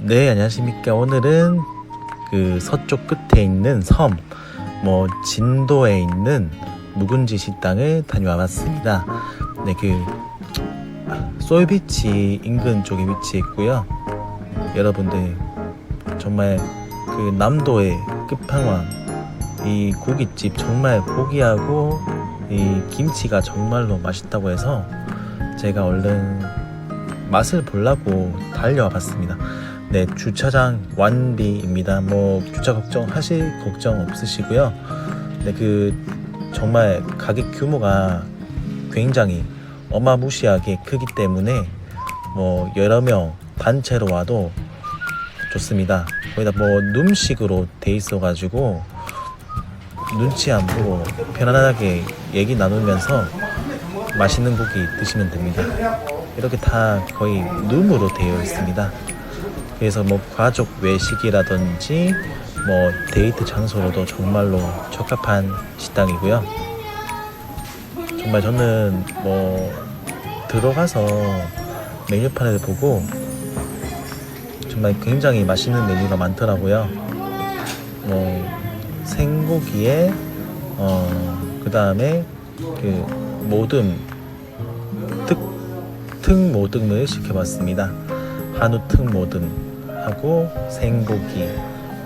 네, 안녕하십니까. 오늘은 그 서쪽 끝에 있는 섬, 뭐, 진도에 있는 묵은지 식당을 다녀와 봤습니다. 네, 그, 솔비치 인근 쪽에 위치해 있고요. 여러분들, 정말 그 남도의 끝판왕, 이 고깃집 정말 고기하고 이 김치가 정말로 맛있다고 해서 제가 얼른 맛을 보려고 달려와 봤습니다. 네, 주차장 완비입니다. 뭐 주차 걱정 하실 걱정 없으시고요. 네, 그 정말 가게 규모가 굉장히 어마무시하게 크기 때문에 뭐 여러 명 단체로 와도 좋습니다. 거기다 뭐 룸식으로 돼 있어가지고 눈치 안 보고 편안하게 얘기 나누면서 맛있는 고기 드시면 됩니다. 이렇게 다 거의 룸으로 되어 있습니다. 그래서 뭐 가족 외식이라든지 뭐 데이트 장소로도 정말로 적합한 식당이고요. 정말 저는 뭐 들어가서 메뉴판을 보고 정말 굉장히 맛있는 메뉴가 많더라고요. 뭐 생고기에 어 그 다음에 그 모듬 특 특 모듬을 시켜봤습니다. 한우 특 모듬 하고 생고기.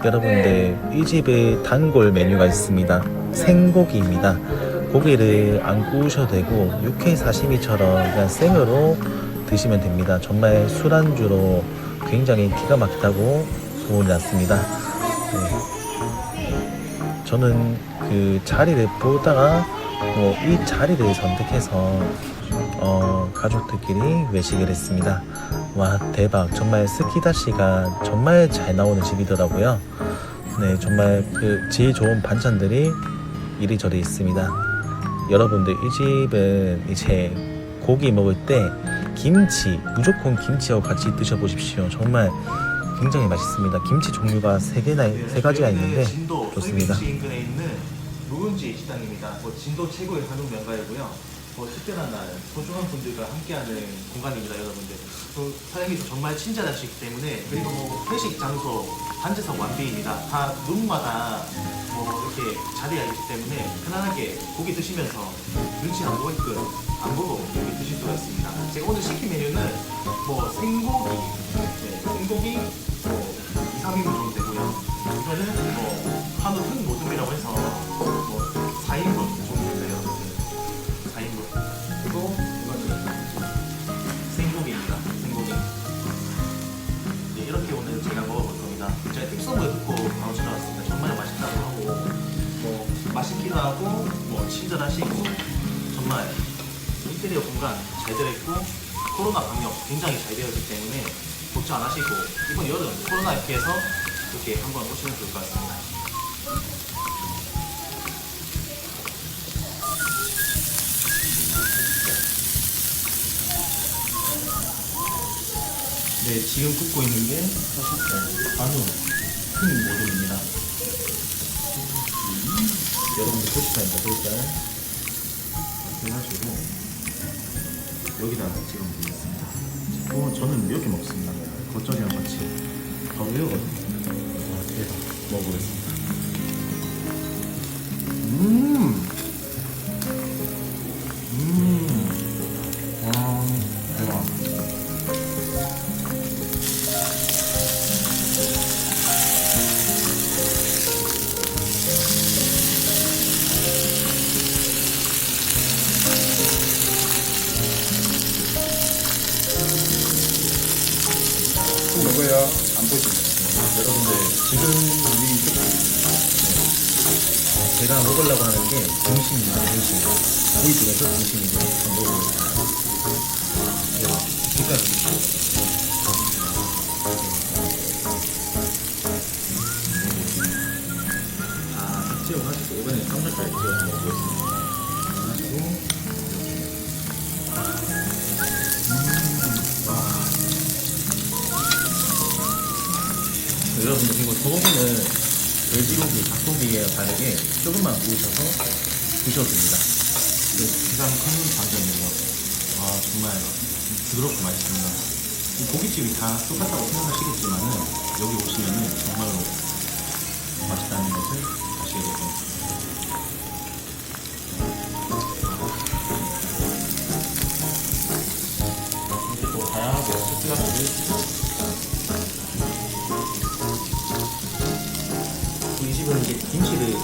여러분들 이 집에 단골 메뉴가 있습니다. 생고기입니다. 고기를 안 구우셔도 되고 육회 사시미처럼 그냥 생으로 드시면 됩니다. 정말 술안주로 굉장히 기가 막히다고 소문이 났습니다. 네. 저는 그 자리를 보다가 뭐 이 자리를 선택해서 어, 가족들끼리 외식을 했습니다. 와 대박 정말 스키다시가 정말 잘 나오는 집이더라고요. 네 정말 그 제일 좋은 반찬들이 이리저리 있습니다. 여러분들 이 집은 이제 고기 먹을 때 김치 무조건 김치하고 같이 드셔보십시오. 정말 굉장히 맛있습니다. 김치 종류가 세 개나 세 가지가 있는데 진도 좋습니다. 솔비치 인근에 있는 묵은지 식당입니다. 뭐 진도 최고의 한국 명가이고요. 뭐 특별한 날 소중한 분들과 함께하는 공간입니다, 여러분들. 또 사장님도 정말 친절하시기 때문에 그리고 뭐 회식 장소 반지석 완비입니다. 다 룸마다 뭐 이렇게 자리가 있기 때문에 편안하게 고기 드시면서 눈치 안 보게끔 안 보고 이렇게 드실 수가 있습니다. 제가 오늘 시킨 메뉴는 뭐 생고기, 공간 잘 되어 있고 코로나 방역 굉장히 잘 되어 있기 때문에 걱정 안 하시고 이번 여름 코로나 피해서 이렇게 한번 오시면 좋을 것 같습니다. 네, 지금 굽고 있는 게 사실 한우 큰 모듬입니다. 여러분들 보시면 먹을까요? 해가지고 여기다 지금 넣겠습니다. 어, 저는 이렇게 먹습니다. 겉절이랑 같이 바로 이거거든요. 와 대박. 먹어보겠습니다. 제가 먹으려고 하는 게 등심입니다. 등심. 고기 중에서. 대박. 색깔 보십시오. 아, 찍어가지고 이번에 삼겹살 찍어서 먹어보겠습니다. 가지고 여러분들 그리고 소고기는 돼지고기, 닭고기에 바르게 조금만 구우셔서 드셔도 됩니다. 네, 가장 큰 장점이에요. 아, 정말 부드럽고 맛있습니다. 이 고깃집이 다 똑같다고 생각하시겠지만은 여기 오시면은 정말로 맛있다는 것을 다시 해보겠습니다.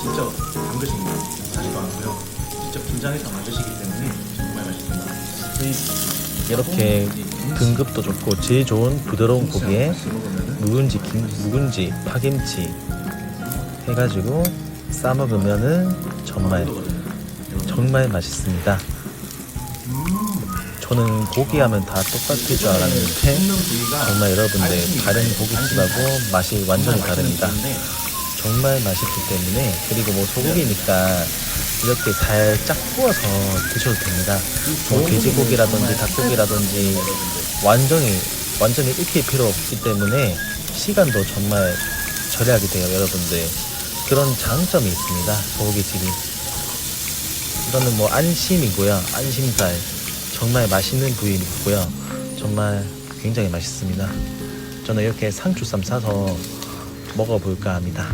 진짜 담그십니다. 사지도 않고요. 직접 김장해서 만드시기 때문에 정말 맛있습니다. 이 이렇게 등급도 좋고 질 좋은 부드러운 고기에 묵은지, 김, 묵은지, 파김치 해가지고 싸 먹으면은 정말 정말 맛있습니다. 저는 고기하면 다 똑같을 줄 알았는데 정말 여러분들 다른 있어요. 고깃집하고 맛이 완전히 다릅니다. 정말 맛있기 때문에 그리고 뭐 소고기니까 이렇게 살짝 구워서 드셔도 됩니다. 뭐 돼지고기라든지 닭고기라든지 완전히 완전히 익힐 필요 없기 때문에 시간도 정말 절약이 돼요, 여러분들. 그런 장점이 있습니다, 소고기집이. 이거는 뭐 안심이고요, 안심살. 정말 맛있는 부위이고요, 정말 굉장히 맛있습니다. 저는 이렇게 상추쌈 싸서 먹어볼까 합니다.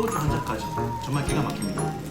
소주 한 잔까지 정말 기가 막힙니다.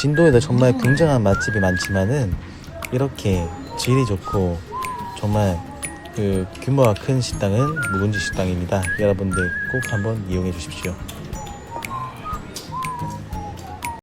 진도에도 정말 굉장한 맛집이 많지만은 이렇게 질이 좋고 정말 그 규모가 큰 식당은 묵은지 식당입니다. 여러분들 꼭 한번 이용해 주십시오.